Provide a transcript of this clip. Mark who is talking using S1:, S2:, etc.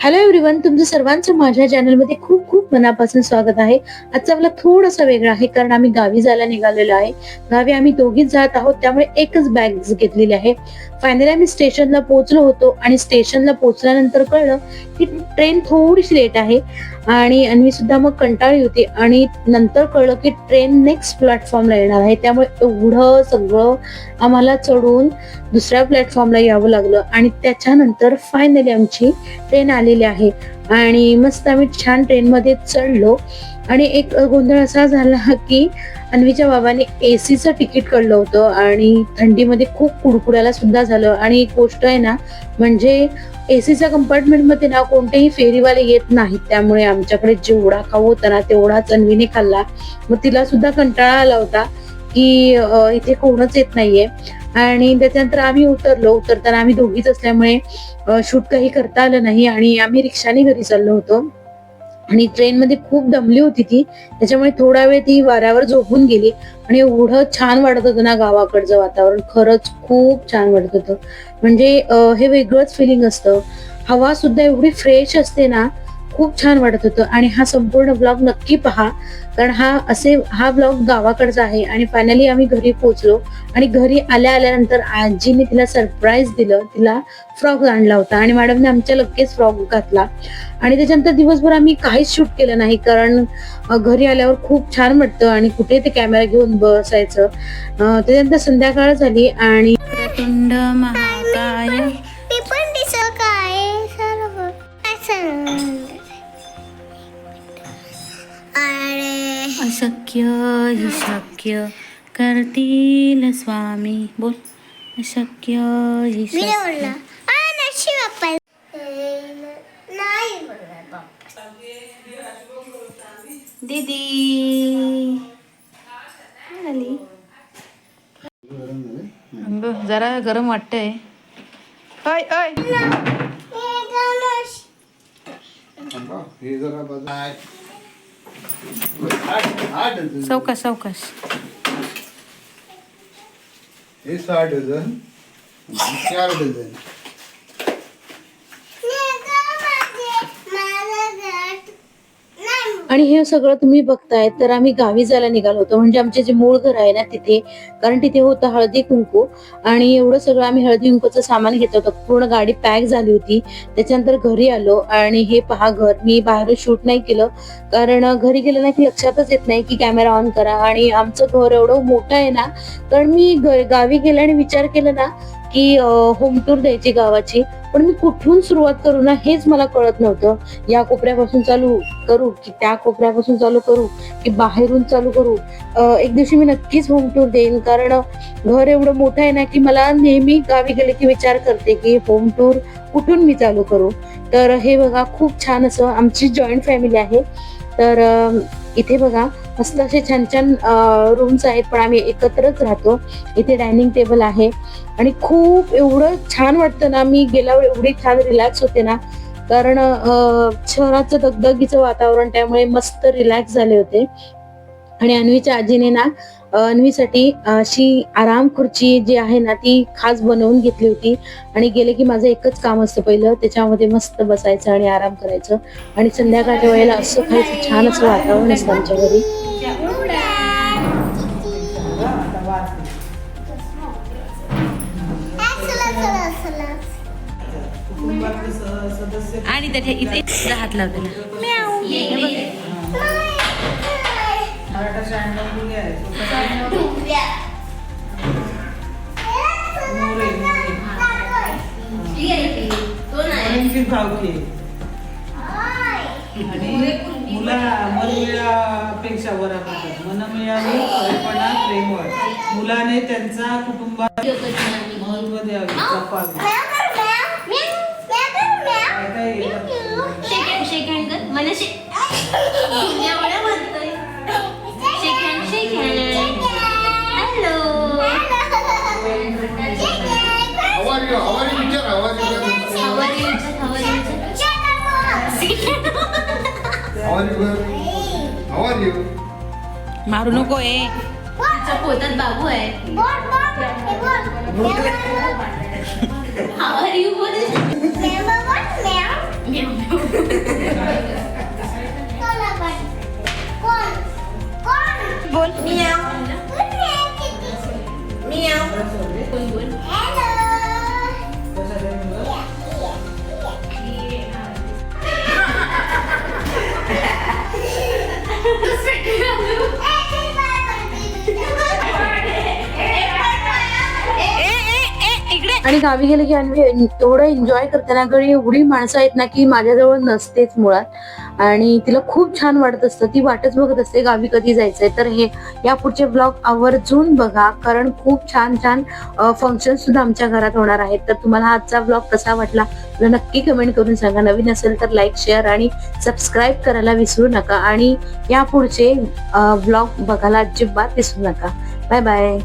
S1: Hello everyone तुमचं सर्वांचं माझ्या चॅनलमध्ये खूप खूप मनापासून स्वागत आहे. आजचा आपला थोडासा वेगळा आहे कारण आम्ही गावी जायला निघालेलो आहे. गावी आम्ही दोघीच जात आहोत त्यामुळे एकच बॅग घेतलेली आहे. फायनली आम्ही स्टेशनला पोहोचलो होतो आणि स्टेशनला पोहोचल्यानंतर कळलं की ट्रेन थोडीशी लेट आहे. आणि अन्वी सुद्धा मग कंटाळली होती. आणि नंतर कळलं की ट्रेन नेक्स्ट प्लॅटफॉर्मला येणार आहे. त्यामुळे एवढं सगळं आम्हाला चढून दुसऱ्या प्लॅटफॉर्मला यावं लागलं. आणि त्याच्यानंतर फायनली आमची ट्रेन आलेली आहे. आणि मस्त आम्ही छान ट्रेनमध्ये चढलो. आणि एक गोंधळ असा झाला की अन्वीच्या बाबाने एसीचं तिकीट काढलं होतं आणि थंडीमध्ये खूप कुडकुडायला सुद्धा झालं. आणि एक गोष्ट आहे ना म्हणजे एसीच्या कंपार्टमेंटमध्ये ना कोणतेही फेरीवाले येत नाहीत. त्यामुळे आमच्याकडे जेवढा खाऊ होता ना तेवढाच अन्वीने खाल्ला. मग तिला सुद्धा कंटाळा आला होता की इथे कोणच येत नाहीये. आणि त्याच्यानंतर आम्ही उतरलो. उतरताना आम्ही दोघीच असल्यामुळे शूट काही करता आलं नाही आणि आम्ही रिक्षाने घरी चाललो होतो. आणि ट्रेनमध्ये खूप दमली होती ती. त्याच्यामुळे थोडा वेळ ती वाऱ्यावर झोपून गेली आणि एवढं छान वाटत होतं ना गावाकडचं वातावरण. खरंच खूप छान वाटत होतं. म्हणजे हे वेगळंच फिलिंग असतं. हवा सुद्धा एवढी फ्रेश असते ना खूप छान वाटत होतं. आणि हा संपूर्ण ब्लॉग नक्की पहा. कारण हा असे हा ब्लॉग गावाकडचा आहे आणि फायनली आम्ही घरी पोहोचलो. आणि घरी आल्या आल्यानंतर आजीने तिला सरप्राईज दिलं. तिला फ्रॉक आणला होता. आणि मॅडमने आमच्या लगेच फ्रॉक घातला. आणि त्याच्यानंतर दिवसभर आम्ही काहीच शूट केलं नाही. कारण घरी आल्यावर खूप छान वाटतं. आणि कुठे ते कॅमेरा घेऊन बसायचं. त्याच्यानंतर संध्याकाळ झाली आणि
S2: अरे
S1: अशक्य हि शक्य करतील स्वामी. बोल. अशक्य हि
S2: बाप्पा.
S1: दीदी. जरा गरम वाटतंय. अय अय
S3: हे जरा
S1: सावकाश सावकाश
S3: हे सहा डझन चार डझन.
S1: आणि हे सगळं तुम्ही बघताय तर आम्ही गावी जायला निघालो होतो. म्हणजे आमचे जे मूळ घर आहे ना तिथे कारण तिथे होतं हळदी कुंकू आणि एवढं सगळं आम्ही हळदी कुंकूचं सामान घेतलं होतं. पूर्ण गाडी पॅक झाली होती. त्याच्यानंतर घरी आलो आणि हे पहा घर. मी बाहेरून शूट नाही केलं कारण घरी गेलं ना की लक्षातच येत नाही की कॅमेरा ऑन करा. आणि आमचं घर एवढं मोठं आहे ना कारण मी गावी गेलं आणि विचार केला ना की होम टूर द्यायची गावाची. पण मी कुठून सुरुवात करू ना हेच मला कळत नव्हतं. या कोपऱ्यापासून चालू करू की त्या कोपऱ्यापासून चालू करू की बाहेरून चालू करू. एक दिवशी मी नक्कीच होम टूर देईन. कारण घर एवढं मोठं आहे ना की मला नेहमी गावी गेले की विचार करते की होम टूर कुठून मी चालू करू. तर हे बघा खूप छान असं आमची जॉईंट फॅमिली आहे. तर इथे बघा मस्त असे छान छान रूम्स आहेत पण आम्ही एकत्रच राहतो. इथे डायनिंग टेबल आहे. आणि खूप एवढं छान वाटतं ना मी गेल्यावर एवढी छान रिलॅक्स होते ना. कारण शहराचं दगदगीचं वातावरण त्यामुळे मस्त रिलॅक्स झाले होते. आणि अन्वीच्या आजीने ना अन्वीसाठी अशी आराम खुर्ची जी आहे ना ती खास बनवून घेतली होती. आणि गेले की माझं एकच काम असतं पहिलं त्याच्यामध्ये मस्त बसायचं आणि आराम करायचं. आणि संध्याकाळच्या वेळेला असं खायचं छान असं वातावरण असतं आमच्या घरी. आणि त्याच्या इथे हात
S4: मनमिळापेक्षा वर मन प्रेमळ. मुलाने त्यांचा कुटुंबात महत्त्व द्यावे
S3: विचार हवारी हवारी
S1: मारू नको ए.
S2: पोतात बाबू आहे. How are you? What is everyone.
S1: आणि गावी गेले की आम्ही एवढं एन्जॉय करताना घरी एवढी माणसं आहेत ना की माझ्याजवळ नसतेच मुळात. आणि तिला खूप छान वाटत असतं ती वाटच बघत असते गावी कधी जायचंय. तर हे या पुढचे ब्लॉग आवर्जून बघा कारण खूप छान छान फंक्शन सुद्धा आमच्या घरात होणार आहेत. तर तुम्हाला आजचा ब्लॉग कसा वाटला मला नक्की कमेंट करून सांगा. नवीन असेल तर लाईक शेअर आणि सबस्क्राईब करायला विसरू नका. आणि या पुढचे ब्लॉग बघायला अजिबात विसरू नका. Bye bye